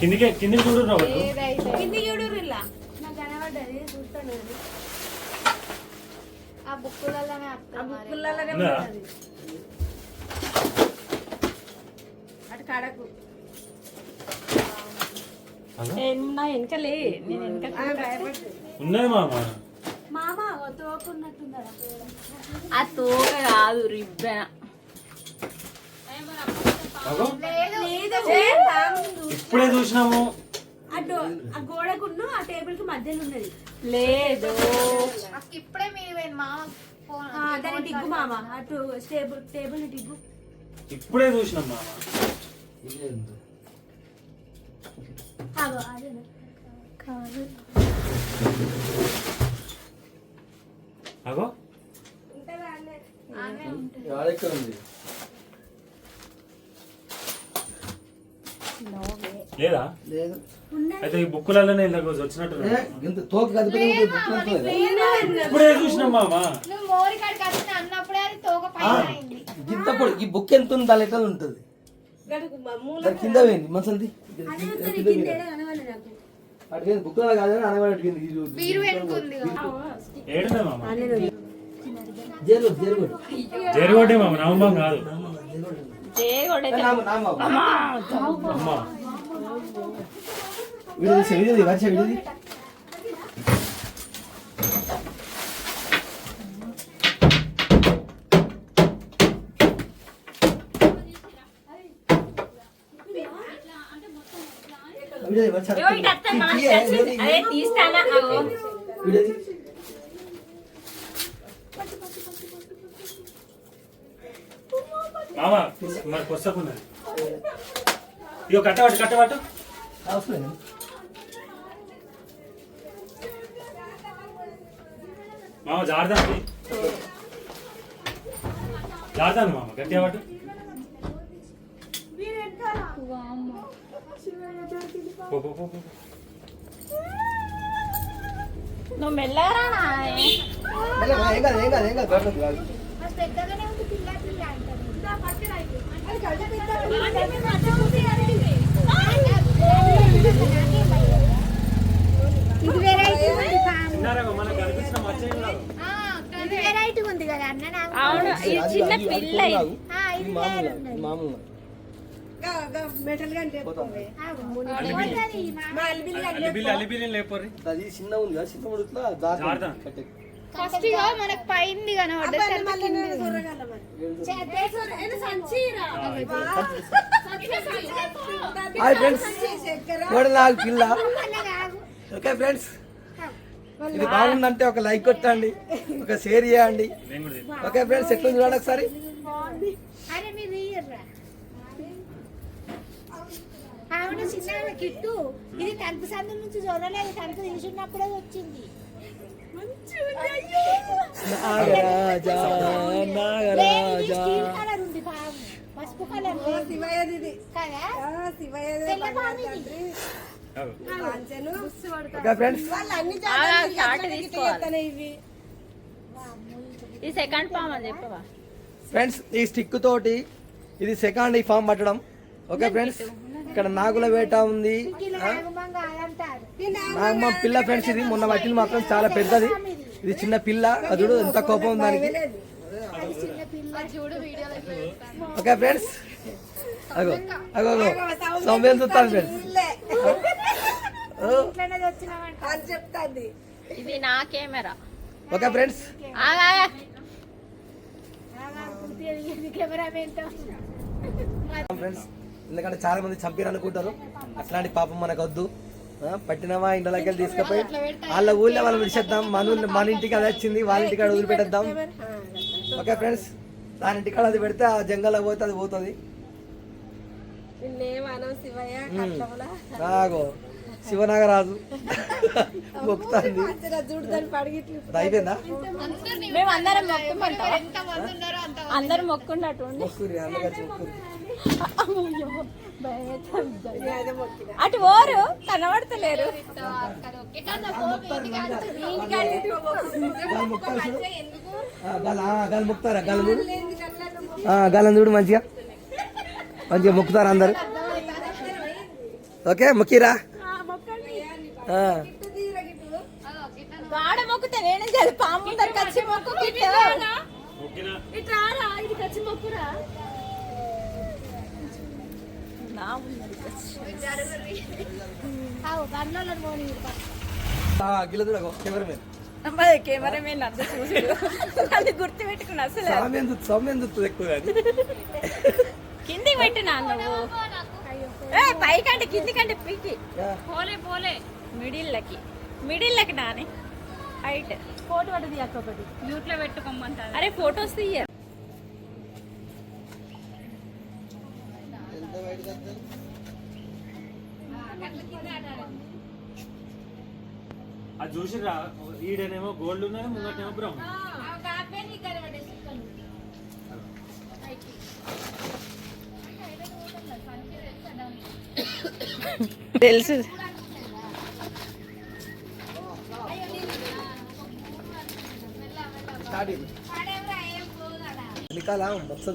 కిందికి కిందికి చూడు రాబట్టు కింది చూడు ఇలా నాకు కనబడ్డది చూస్తాను అది. ఆ బుక్కులలోనే ఆ బుక్కులలోనే అటు కడకు. నా వెనకలే నేను వెనక. ఉన్నది మామ. మామ తోకున్నట్టుందా ఆ తోక కాదు రిబ్బెన. లేదు ఇప్పుడే చూసినాము. ఆ డో ఆ గోడకును ఆ టేబుల్కి మధ్యలో ఉన్నది. లేదు. ఇప్పుడే మీరు దాన్ని టిగ్గు మామ. అటు టేబుల్ టేబుల్ని టిగ్గు ఇప్పుడే చూసినాం మామ. అగో ఆడెక్కడ ఉంది? లేదా? లేదు. అయితే ఈ బుక్కులలోనే ఇలా వచ్చినట్టు ఇంత తోక కదిపే ఇప్పుడే చూసినాం మామ. గింతప్పుడు ఈ బుక్ ఎంత ఉంది దాని ఎట్లా ఉంటుంది? దాని కింద పోయింది మనసంది అదే వస్తుంది కింద ఏదో కనబడలేదు నాకు. అటు కింద బుక్ కాదు అనబడి కింద ఇది చూడు. బీరు వెనుకుంది ఏడుందా మామ జేరు జేరు జరిగొట్టే మామ నవంబం కాదు నామ నామ అమ్మా వీడియో తీసి వీడియో తీ, వర్ష వీడియో తీ. వీడియో తీ, వర్ష. తీ, తీ, వీడియో తీ. అదే తీస్తానా అగో. వీడియో తీ. మామ మరి కొస్తకున్నది ఇగో కట్టబట్టు కట్టబట్టు అవసరం లేదు. మామ జారదాను జారదాను మామ గట్టిగా పట్టు పో, పో, పో, పో. నువ్వు మెల్లరా మెల్ల, ఏం కాదు ఏం కాదు ఏం కాదు భయపడకు, కాదు. అది పెద్దగానే ఉంది పిల్ల పిల్ల అంటారు ఇది వెరైటీ ఇది వెరైటీ ఉంది కదా అన్న నాకు. అవును ఇది చిన్న పిల్ల. ఇది. మామూలు చిన్న ఉంది కదా చిన్న ఫస్ట్ మనకు పైంది కిందిది. హాయ్ ఫ్రెండ్స్ నాకు పిల్ల. ఓకే ఫ్రెండ్స్ ఇది బాగుందంటే ఒక లైక్ కొట్టండి ఒక షేర్ చేయండి. ఓకే ఫ్రెండ్స్ ఎట్లా చూడండి ఒకసారి. అవును చిన్న కిట్టు. ఇది తలుపు సందు నుంచి చూడలేదు తలుపు తీసుకున్నప్పుడే వచ్చింది. నాగరాజా నాగరాజా స్టీల్ కలర్ ఉంది పాము పసుపు కలర్. శివయ్యది ఇది. ఫ్రెండ్స్ ఈ సెకండ్ పామ్ అని చెప్పవా? ఫ్రెండ్స్ ఈ స్టిక్ తోటి ఇది సెకండ్ ఈ ఫామ్ పట్టడం. ఓకే ఫ్రెండ్స్ ఇక్కడ నాగుల వేట ఉంది. నాగమ్మ పిల్ల ఫ్రెండ్స్ ఇది మొన్న పట్టింది మాత్రం చాలా పెద్దది. ఇది చిన్న పిల్ల. అది చూడు ఎంత కోపం ఉంది దానికి ఓకే ఫ్రెండ్స్ అగో అగో అగో. సౌమ్యం చూస్తాను ఫ్రెండ్స్ చెప్తాంది. ఇది నా కెమెరా. ఓకే ఫ్రెండ్స్ ఫ్రెండ్స్ ఎందుకంటే చాలా మంది చంపిరు అనుకుంటారు అట్లాంటి పాపం మనకు వద్దు పట్టినవా? ఇంట్లోకి వెళ్ళి తీసుకుపోయి వాళ్ళ ఊళ్ళో మనం విడిచేద్దాం. మన ఊళ్ళో మన ఇంటికి అది వచ్చింది వాళ్ళ ఇంటికి వదిలిపెట్టేద్దాం. ఓకే ఫ్రెండ్స్ దాని ఇంటికాడ అది పెడితే ఆ జంగల్లో పోతే అది పోతుంది. నాగో శివనాగరాజు. మొక్కుతాంది అయిపోయిందా? మేము అందరం మొక్కున్నట్టు మొక్కురి అందగా మొక్కురి అటు ఓరు కనబడతలేరు. గాలి గాలి చూడు ఆ, గాలం చూడు మంచిగా. మంచిగా మొక్కుతారు అందరు. ఓకే మొక్కిరా. ఆ. వాడ మొక్కుతే నేనేం చేయాలి? పాము ముందర కలిసి మొక్కు ఇట్లా ఇది కచ్చి మొక్కురా. కెమెరామెన్ అమ్మాయి కెమెరామెన్ అంత చూసాడు. అది గుర్తు పెట్టుకున్నా అసలు కిందికి పెట్టినా నువ్వు. ఏ పైకంటే కిందికంటే పీకి. పోలే పోలే. మిడిల్ లకి మిడిల్ లకి నాని. హైట్. ఫోటో అక్క ఒకటి. మ్యూట్లో పెట్టుకోమంటారు. అరే ఫొటోస్ తీయ. అది చూసిరా ఈడనేమో గోల్డ్ ఉన్నది ముంగటేమో బ్రౌన్ తెలుసు. వెనకాల మొత్తం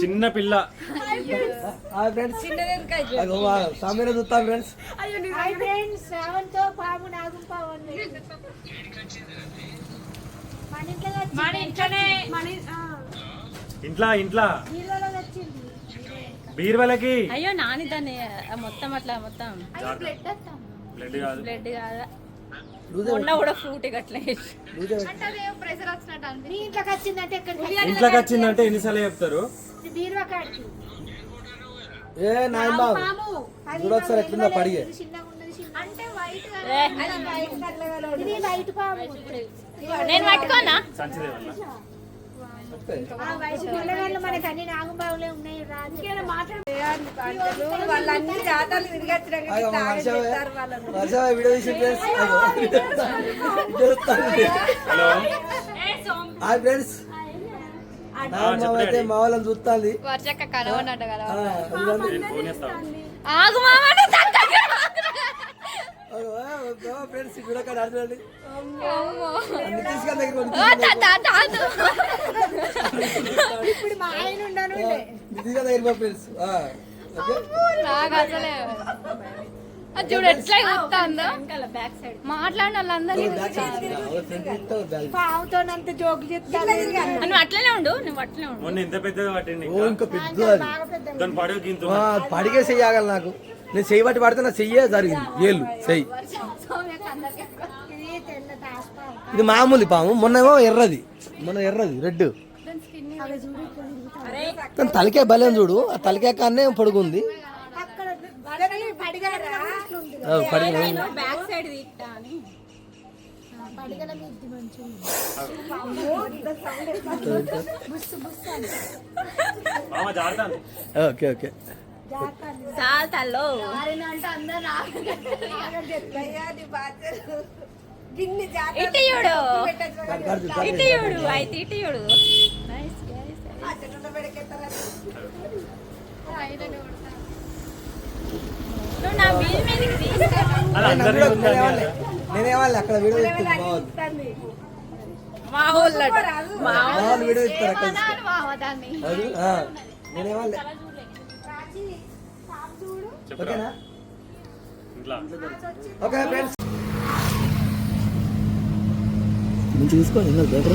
చిన్న పిల్ల సామ్యాన్ని చూస్తాం ఫ్రెండ్స్ ఇంట్లో ఇంట్లో బీర్వలకి. అయ్యో నాని దాన్ని మొత్తం అట్లా మొత్తం. బ్లడ్ కాదు. బ్లడ్ కాదా? మొన్న కూడా ఫ్రూట్ గట్లా ఇంట్లోకి వచ్చిందంటే ఇంట్లోకి వచ్చిందంటే ఎన్నిసార్లు చెప్తారు? ఏ అది చూడొకసారి ఎట్లుందో పడిగే. నేను పట్టుకోనా? పిల్లగాళ్ళు మనకి అన్ని నాగుబావులే ఉన్నాయి రాజకీయాలు వాళ్ళన్ని ఫ్రెండ్స్ కలవనట్టు కదా ఆగు మామ ఫ్రెండ్స్ ఆడుతుంది. ఇప్పుడు మా ఆయన నిధిగా దగ్గర ఫ్రెండ్స్ చూడు ఎట్లా గుర్తుందో మాట్లాడిన వాళ్ళందరూ బ్యాక్ సైడ్ అగో, ఫ్రంట్ ఇస్తావు బ్యాగ్. పావుతోనంత జోకు చెప్తాను నువ్వు అట్లనే ఉండు నువ్వు అట్లనే ఉండు మొన్న ఓ ఇంకా పెద్ద నాకు నేను చెయ్యి బట్టి పడితే నా చెయ్యే జరిగింది. ఏళ్ళు చెయ్యి. ఇది మామూలు పాము మొన్నేమో ఎర్రది. మొన్న ఎర్రది రెడ్. తన తలకాయ బలం చూడు. ఆ తలకాయ కాన్నే పొడుగుంది. Okay okay. చాలా తల్లో. ఇటు చూడు. ఇటు చూడు. అయితే ఇటు చూడు. నైస్ నువ్వు నా మీద మీదకి నేనేవాళ్ళే అక్కడ వీడియో ఇస్తుంది. బాగుంది మా ఊళ్ళో. మా? బాగుంది వీడియో ఇస్తారు నేనేవాళ్ళే ఓకేనా? ఇంట్లో. ఓకే ఫ్రెండ్స్ నేను చూసుకోండి ఇంకా దగ్గర.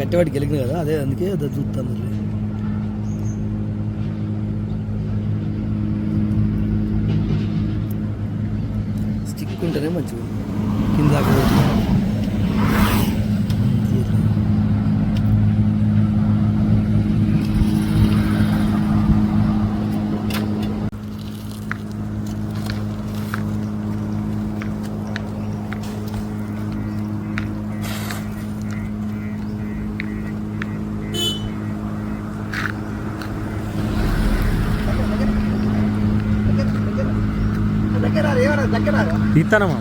కట్టేవాడికి గెలిగిన కదా అదే అందుకే అది చూస్తాను స్టిక్ ఉంటేనే మంచిగా కింద ఇస్తానమ్మా